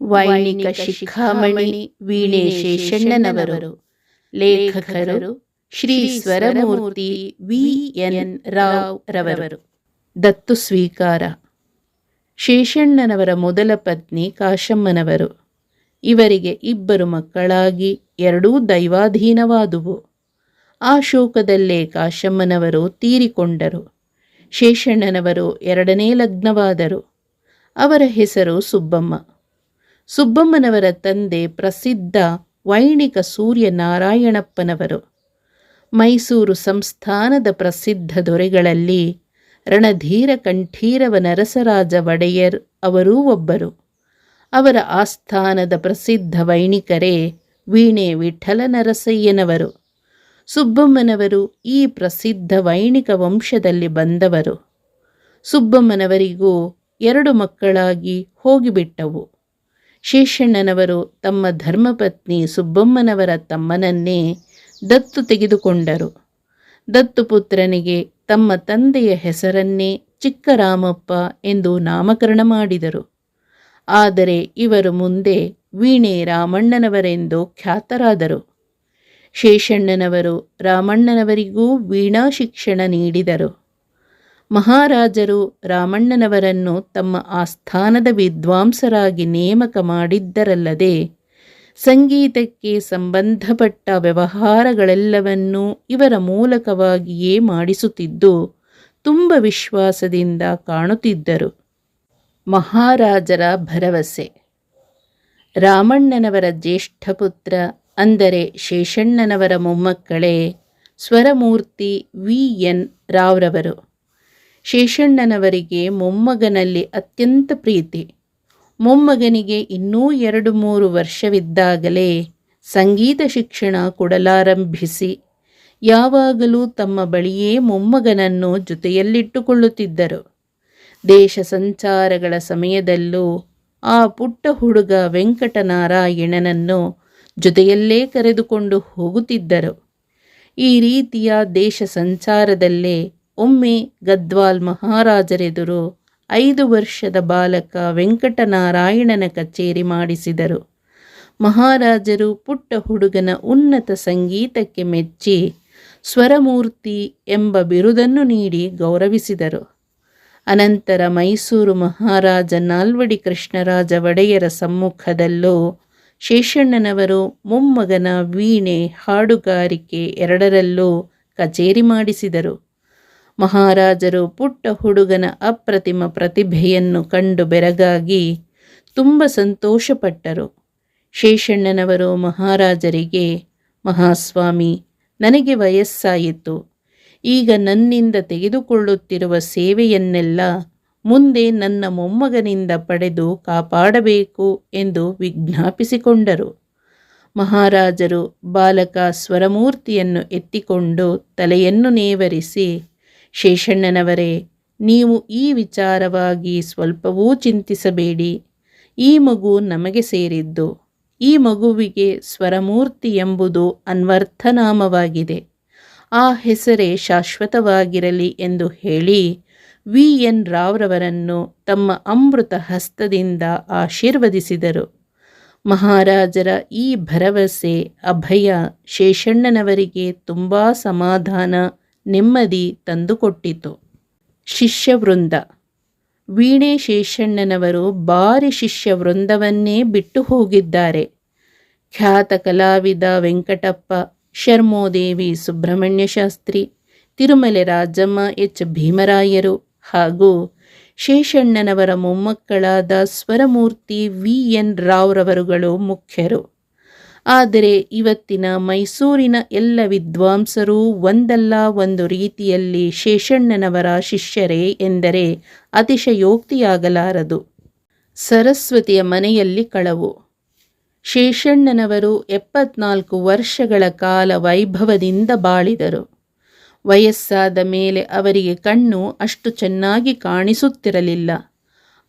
ವೈಣಿಕ ಶಿಖಾಮಣಿ ವೀಣೆ ಶೇಷಣ್ಣನವರು. ಲೇಖಕರು ಶ್ರೀ ಸ್ವರಮೂರ್ತಿ ವಿ ಎನ್ ರಾವ್ ರವರು. ದತ್ತು ಸ್ವೀಕಾರ. ಶೇಷಣ್ಣನವರ ಮೊದಲ ಪತ್ನಿ ಕಾಶಮ್ಮನವರು. ಇವರಿಗೆ ಇಬ್ಬರು ಮಕ್ಕಳಾಗಿ ಎರಡೂ ದೈವಾಧೀನವಾದುವು. ಆ ಶೋಕದಲ್ಲೇ ಕಾಶಮ್ಮನವರು ತೀರಿಕೊಂಡರು. ಶೇಷಣ್ಣನವರು ಎರಡನೇ ಲಗ್ನವಾದರು. ಅವರ ಹೆಸರು ಸುಬ್ಬಮ್ಮ. ಸುಬ್ಬಮ್ಮನವರ ತಂದೆ ಪ್ರಸಿದ್ಧ ವೈಣಿಕ ಸೂರ್ಯನಾರಾಯಣಪ್ಪನವರು. ಮೈಸೂರು ಸಂಸ್ಥಾನದ ಪ್ರಸಿದ್ಧ ದೊರೆಗಳಲ್ಲಿ ರಣಧೀರ ಕಂಠೀರವ ನರಸರಾಜ ಒಡೆಯರ್ ಅವರೂ ಒಬ್ಬರು. ಅವರ ಆಸ್ಥಾನದ ಪ್ರಸಿದ್ಧ ವೈಣಿಕರೇ ವೀಣೆ ವಿಠಲ ನರಸಯ್ಯನವರು. ಸುಬ್ಬಮ್ಮನವರು ಈ ಪ್ರಸಿದ್ಧ ವೈಣಿಕ ವಂಶದಲ್ಲಿ ಬಂದವರು. ಸುಬ್ಬಮ್ಮನವರಿಗೂ ಎರಡು ಮಕ್ಕಳಾಗಿ ಹೋಗಿಬಿಟ್ಟವು. ಶೇಷಣ್ಣನವರು ತಮ್ಮ ಧರ್ಮಪತ್ನಿ ಸುಬ್ಬಮ್ಮನವರ ತಮ್ಮನನ್ನೇ ದತ್ತು ತೆಗೆದುಕೊಂಡರು. ದತ್ತುಪುತ್ರನಿಗೆ ತಮ್ಮ ತಂದೆಯ ಹೆಸರನ್ನೇ ಚಿಕ್ಕರಾಮಪ್ಪ ಎಂದು ನಾಮಕರಣ ಮಾಡಿದರು. ಆದರೆ ಇವರು ಮುಂದೆ ವೀಣೆ ರಾಮಣ್ಣನವರೆಂದು ಖ್ಯಾತರಾದರು. ಶೇಷಣ್ಣನವರು ರಾಮಣ್ಣನವರಿಗೂ ವೀಣಾ ಶಿಕ್ಷಣ ನೀಡಿದರು. ಮಹಾರಾಜರು ರಾಮಣ್ಣನವರನ್ನು ತಮ್ಮ ಆಸ್ಥಾನದ ವಿದ್ವಾಂಸರಾಗಿ ನೇಮಕ ಮಾಡಿದ್ದರಲ್ಲದೆ, ಸಂಗೀತಕ್ಕೆ ಸಂಬಂಧಪಟ್ಟ ವ್ಯವಹಾರಗಳೆಲ್ಲವನ್ನೂ ಇವರ ಮೂಲಕವಾಗಿಯೇ ಮಾಡಿಸುತ್ತಿದ್ದು, ತುಂಬ ವಿಶ್ವಾಸದಿಂದ ಕಾಣುತ್ತಿದ್ದರು. ಮಹಾರಾಜರ ಭರವಸೆ. ರಾಮಣ್ಣನವರ ಜ್ಯೇಷ್ಠ ಪುತ್ರ ಅಂದರೆ ಶೇಷಣ್ಣನವರ ಮೊಮ್ಮಕ್ಕಳೇ ಸ್ವರಮೂರ್ತಿ ವಿ. ಎನ್. ರಾವ್ರವರು. ಶೇಷಣ್ಣನವರಿಗೆ ಮೊಮ್ಮಗನಲ್ಲಿ ಅತ್ಯಂತ ಪ್ರೀತಿ. ಮೊಮ್ಮಗನಿಗೆ ಇನ್ನೂ ಎರಡು ಮೂರು ವರ್ಷವಿದ್ದಾಗಲೇ ಸಂಗೀತ ಶಿಕ್ಷಣ ಕೊಡಲಾರಂಭಿಸಿ, ಯಾವಾಗಲೂ ತಮ್ಮ ಬಳಿಯೇ ಮೊಮ್ಮಗನನ್ನು ಜೊತೆಯಲ್ಲಿಟ್ಟುಕೊಳ್ಳುತ್ತಿದ್ದರು. ದೇಶ ಸಂಚಾರಗಳ ಸಮಯದಲ್ಲೂ ಆ ಪುಟ್ಟ ಹುಡುಗ ವೆಂಕಟನಾರಾಯಣನನ್ನು ಜೊತೆಯಲ್ಲೇ ಕರೆದುಕೊಂಡು ಹೋಗುತ್ತಿದ್ದರು. ಈ ರೀತಿಯ ದೇಶ ಸಂಚಾರದಲ್ಲೇ ಒಮ್ಮೆ ಗದ್ವಾಲ್ ಮಹಾರಾಜರೆದುರು ಐದು ವರ್ಷದ ಬಾಲಕ ವೆಂಕಟನಾರಾಯಣನ ಕಚೇರಿ ಮಾಡಿಸಿದರು. ಮಹಾರಾಜರು ಪುಟ್ಟ ಹುಡುಗನ ಉನ್ನತ ಸಂಗೀತಕ್ಕೆ ಮೆಚ್ಚಿ ಸ್ವರಮೂರ್ತಿ ಎಂಬ ಬಿರುದನ್ನು ನೀಡಿ ಗೌರವಿಸಿದರು. ಅನಂತರ ಮೈಸೂರು ಮಹಾರಾಜ ನಾಲ್ವಡಿ ಕೃಷ್ಣರಾಜ ಒಡೆಯರ ಸಮ್ಮುಖದಲ್ಲೂ ಶೇಷಣ್ಣನವರು ಮೊಮ್ಮಗನ ವೀಣೆ ಹಾಡುಗಾರಿಕೆ ಎರಡರಲ್ಲೂ ಕಚೇರಿ ಮಾಡಿಸಿದರು. ಮಹಾರಾಜರು ಪುಟ್ಟ ಹುಡುಗನ ಅಪ್ರತಿಮ ಪ್ರತಿಭೆಯನ್ನು ಕಂಡು ಬೆರಗಾಗಿ ತುಂಬ ಸಂತೋಷಪಟ್ಟರು. ಶೇಷಣ್ಣನವರು ಮಹಾರಾಜರಿಗೆ, ಮಹಾಸ್ವಾಮಿ, ನನಗೆ ವಯಸ್ಸಾಯಿತು. ಈಗ ನನ್ನಿಂದ ತೆಗೆದುಕೊಳ್ಳುತ್ತಿರುವ ಸೇವೆಯನ್ನೆಲ್ಲ ಮುಂದೆ ನನ್ನ ಮೊಮ್ಮಗನಿಂದ ಪಡೆದು ಕಾಪಾಡಬೇಕು ಎಂದು ವಿಜ್ಞಾಪಿಸಿಕೊಂಡರು. ಮಹಾರಾಜರು ಬಾಲಕ ಸ್ವರಮೂರ್ತಿಯನ್ನು ಎತ್ತಿಕೊಂಡು ತಲೆಯನ್ನು ನೇವರಿಸಿ, ಶೇಷಣ್ಣನವರೇ, ನೀವು ಈ ವಿಚಾರವಾಗಿ ಸ್ವಲ್ಪವೂ ಚಿಂತಿಸಬೇಡಿ. ಈ ಮಗು ನಮಗೆ ಸೇರಿದ್ದು. ಈ ಮಗುವಿಗೆ ಸ್ವರಮೂರ್ತಿ ಎಂಬುದು ಅನ್ವರ್ಥನಾಮವಾಗಿದೆ. ಆ ಹೆಸರೇ ಶಾಶ್ವತವಾಗಿರಲಿ ಎಂದು ಹೇಳಿ ವಿ. ಎನ್. ರಾವ್ರವರನ್ನು ತಮ್ಮ ಅಮೃತ ಹಸ್ತದಿಂದ ಆಶೀರ್ವದಿಸಿದರು. ಮಹಾರಾಜರ ಈ ಭರವಸೆ, ಅಭಯ ಶೇಷಣ್ಣನವರಿಗೆ ತುಂಬ ಸಮಾಧಾನ, ನೆಮ್ಮದಿ ತಂದುಕೊಟ್ಟಿತು. ಶಿಷ್ಯವೃಂದ. ವೀಣೆ ಶೇಷಣ್ಣನವರು ಬಾರಿ ಶಿಷ್ಯ ವೃಂದವನ್ನೇ ಬಿಟ್ಟು ಹೋಗಿದ್ದಾರೆ. ಖ್ಯಾತ ಕಲಾವಿದ ವೆಂಕಟಪ್ಪ, ಶರ್ಮೋದೇವಿ ಸುಬ್ರಹ್ಮಣ್ಯ ಶಾಸ್ತ್ರಿ ತಿರುಮಲೆ ರಾಜಮ್ಮ ಎಚ್. ಭೀಮರಾಯರು ಹಾಗೂ ಶೇಷಣ್ಣನವರ ಮೊಮ್ಮಕ್ಕಳಾದ ಸ್ವರಮೂರ್ತಿ ವಿ. ಎನ್. ರಾವ್ರವರುಗಳು ಮುಖ್ಯರು. ಆದರೆ ಇವತ್ತಿನ ಮೈಸೂರಿನ ಎಲ್ಲ ವಿದ್ವಾಂಸರೂ ಒಂದಲ್ಲ ಒಂದು ರೀತಿಯಲ್ಲಿ ಶೇಷಣ್ಣನವರ ಶಿಷ್ಯರೇ ಎಂದರೆ ಅತಿಶಯೋಕ್ತಿಯಾಗಲಾರದು. ಸರಸ್ವತಿಯ ಮನೆಯಲ್ಲಿ ಕಳವು. ಶೇಷಣ್ಣನವರು ಎಪ್ಪತ್ನಾಲ್ಕು ವರ್ಷಗಳ ಕಾಲ ವೈಭವದಿಂದ ಬಾಳಿದರು. ವಯಸ್ಸಾದ ಮೇಲೆ ಅವರಿಗೆ ಕಣ್ಣು ಅಷ್ಟು ಚೆನ್ನಾಗಿ ಕಾಣಿಸುತ್ತಿರಲಿಲ್ಲ.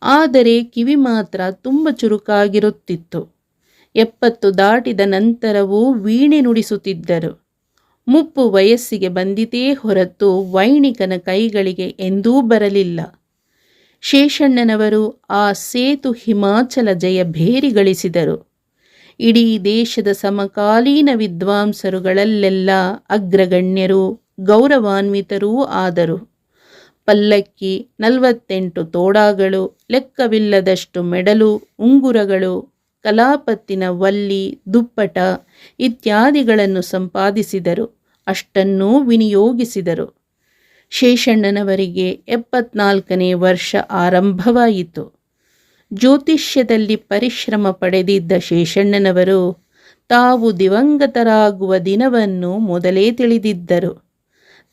ಆದರೆ ಕಿವಿ ಮಾತ್ರ ತುಂಬ ಚುರುಕಾಗಿರುತ್ತಿತ್ತು. ಎಪ್ಪತ್ತು ದಾಟಿದ ನಂತರವೂ ವೀಣೆ ನುಡಿಸುತ್ತಿದ್ದರು. ಮುಪ್ಪು ವಯಸ್ಸಿಗೆ ಬಂದಿತೇ ಹೊರತು ವೈಣಿಕನ ಕೈಗಳಿಗೆ ಎಂದೂ ಬರಲಿಲ್ಲ. ಶೇಷಣ್ಣನವರು ಆ ಸೇತು ಹಿಮಾಚಲ ಜಯ ಭೇರಿ ಗಳಿಸಿದರು. ಇಡೀ ದೇಶದ ಸಮಕಾಲೀನ ವಿದ್ವಾಂಸರುಗಳಲ್ಲೆಲ್ಲ ಅಗ್ರಗಣ್ಯರು ಗೌರವಾನ್ವಿತರೂ ಆದರು. ಪಲ್ಲಕ್ಕಿ ನಲವತ್ತೆಂಟು ತೋಡಾಗಳು, ಲೆಕ್ಕವಿಲ್ಲದಷ್ಟು ಮೆಡಲು, ಉಂಗುರಗಳು, ಕಲಾಪತ್ತಿನ ವಲ್ಲಿ, ದುಪ್ಪಟ ಇತ್ಯಾದಿಗಳನ್ನು ಸಂಪಾದಿಸಿದರು, ಅಷ್ಟನ್ನೂ ವಿನಿಯೋಗಿಸಿದರು. ಶೇಷಣ್ಣನವರಿಗೆ ಎಪ್ಪತ್ನಾಲ್ಕನೇ ವರ್ಷ ಆರಂಭವಾಯಿತು. ಜ್ಯೋತಿಷ್ಯದಲ್ಲಿ ಪರಿಶ್ರಮ ಪಡೆದಿದ್ದ ಶೇಷಣ್ಣನವರು ತಾವು ದಿವಂಗತರಾಗುವ ದಿನವನ್ನು ಮೊದಲೇ ತಿಳಿದಿದ್ದರು.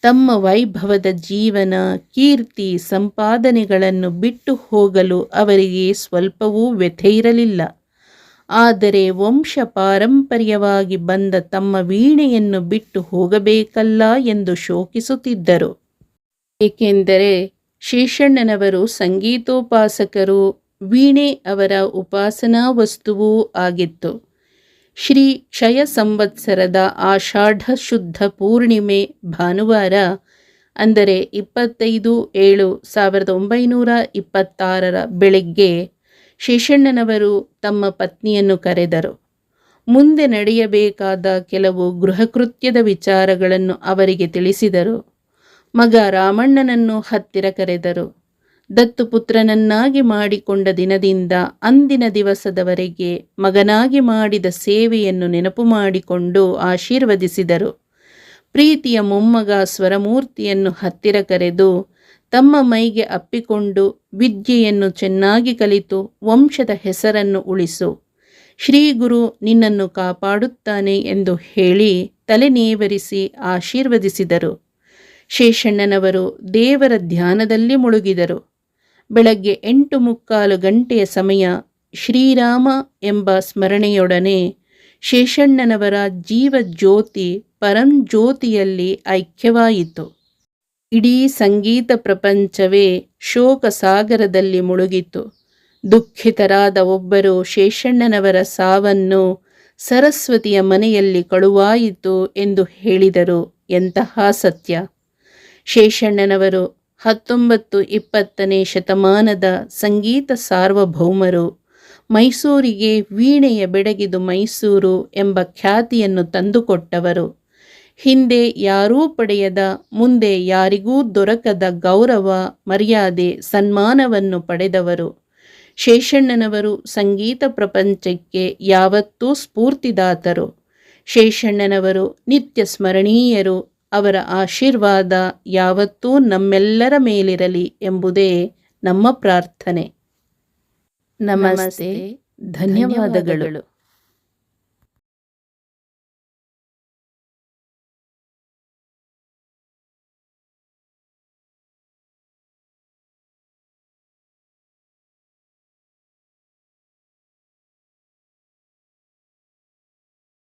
ತಮ್ಮ ವೈಭವದ ಜೀವನ, ಕೀರ್ತಿ, ಸಂಪಾದನೆಗಳನ್ನು ಬಿಟ್ಟು ಹೋಗಲು ಅವರಿಗೆ ಸ್ವಲ್ಪವೂ ವ್ಯಥೆಯಿರಲಿಲ್ಲ ಆದರೆ ವಂಶ ಪಾರಂಪರ್ಯವಾಗಿ ಬಂದ ತಮ್ಮ ವೀಣೆಯನ್ನು ಬಿಟ್ಟು ಹೋಗಬೇಕಲ್ಲ ಎಂದು ಶೋಕಿಸುತ್ತಿದ್ದರು. ಏಕೆಂದರೆ ಶೇಷಣ್ಣನವರು ಸಂಗೀತೋಪಾಸಕರು, ವೀಣೆ ಅವರ ಉಪಾಸನಾ ವಸ್ತುವೂ ಆಗಿತ್ತು. ಶ್ರೀ ಕ್ಷಯ ಸಂವತ್ಸರದ ಆಷಾಢ ಶುದ್ಧ ಪೂರ್ಣಿಮೆ ಭಾನುವಾರ, ಅಂದರೆ ಇಪ್ಪತ್ತೈದು ಏಳು ಸಾವಿರದ ಒಂಬೈನೂರ ಇಪ್ಪತ್ತಾರರ ಬೆಳಗ್ಗೆ ಶೇಷಣ್ಣನವರು ತಮ್ಮ ಪತ್ನಿಯನ್ನು ಕರೆದರು. ಮುಂದೆ ನಡೆಯಬೇಕಾದ ಕೆಲವು ಗೃಹಕೃತ್ಯದ ವಿಚಾರಗಳನ್ನು ಅವರಿಗೆ ತಿಳಿಸಿದರು. ಮಗ ರಾಮಣ್ಣನನ್ನು ಹತ್ತಿರ ಕರೆದರು. ದತ್ತುಪುತ್ರನನ್ನಾಗಿ ಮಾಡಿಕೊಂಡ ದಿನದಿಂದ ಅಂದಿನ ದಿವಸದವರೆಗೆ ಮಗನಾಗಿ ಮಾಡಿದ ಸೇವೆಯನ್ನು ನೆನಪು ಮಾಡಿಕೊಂಡು ಆಶೀರ್ವದಿಸಿದರು. ಪ್ರೀತಿಯ ಮೊಮ್ಮಗ ಸ್ವರಮೂರ್ತಿಯನ್ನು ಹತ್ತಿರ ಕರೆದು, ತಮ್ಮ ಮೈಗೆ ಅಪ್ಪಿಕೊಂಡು ವಿದ್ಯೆಯನ್ನು ಚೆನ್ನಾಗಿ ಕಲಿತು ವಂಶದ ಹೆಸರನ್ನು ಉಳಿಸು. ಶ್ರೀ ಗುರು ನಿನ್ನನ್ನು ಕಾಪಾಡುತ್ತಾನೆ ಎಂದು ಹೇಳಿ ತಲೆ ನೇವರಿಸಿ ಆಶೀರ್ವದಿಸಿದರು. ಶೇಷಣ್ಣನವರು ದೇವರ ಧ್ಯಾನದಲ್ಲಿ ಮುಳುಗಿದರು. ಬೆಳಗ್ಗೆ ಎಂಟು ಮುಕ್ಕಾಲು ಗಂಟೆಯ ಸಮಯ ಶ್ರೀರಾಮ ಎಂಬ ಸ್ಮರಣೆಯೊಡನೆ ಶೇಷಣ್ಣನವರ ಜೀವಜ್ಯೋತಿ ಪರಂಜ್ಯೋತಿಯಲ್ಲಿ ಐಕ್ಯವಾಯಿತು. ಇಡೀ ಸಂಗೀತ ಪ್ರಪಂಚವೇ ಶೋಕ ಸಾಗರದಲ್ಲಿ ಮುಳುಗಿತು. ದುಃಖಿತರಾದ ಒಬ್ಬರು ಶೇಷಣ್ಣನವರ ಸಾವನ್ನು ಸರಸ್ವತಿಯ ಮನೆಯಲ್ಲಿ ಕಳುವಾಯಿತು ಎಂದು ಹೇಳಿದರು ಎಂತಹ ಸತ್ಯ. ಶೇಷಣ್ಣನವರು ಹತ್ತೊಂಬತ್ತು ಇಪ್ಪತ್ತನೇ ಶತಮಾನದ ಸಂಗೀತ ಸಾರ್ವಭೌಮರು ಮೈಸೂರಿಗೆ ವೀಣೆಯ ಬೆಡಗಿದು ಮೈಸೂರು ಎಂಬ ಖ್ಯಾತಿಯನ್ನು ತಂದುಕೊಟ್ಟವರು. ಹಿಂದೆ ಯಾರೂ ಪಡೆಯದ, ಮುಂದೆ ಯಾರಿಗೂ ದೊರಕದ ಗೌರವ, ಮರ್ಯಾದೆ, ಸನ್ಮಾನವನ್ನು ಪಡೆದವರು. ಶೇಷಣ್ಣನವರು ಸಂಗೀತ ಪ್ರಪಂಚಕ್ಕೆ ಯಾವತ್ತೂ ಸ್ಫೂರ್ತಿದಾತರು. ಶೇಷಣ್ಣನವರು ನಿತ್ಯ ಸ್ಮರಣೀಯರು. ಅವರ ಆಶೀರ್ವಾದ ಯಾವತ್ತೂ ನಮ್ಮೆಲ್ಲರ ಮೇಲಿರಲಿ ಎಂಬುದೇ ನಮ್ಮ ಪ್ರಾರ್ಥನೆ. ನಮಸ್ತೆ. ಧನ್ಯವಾದಗಳು.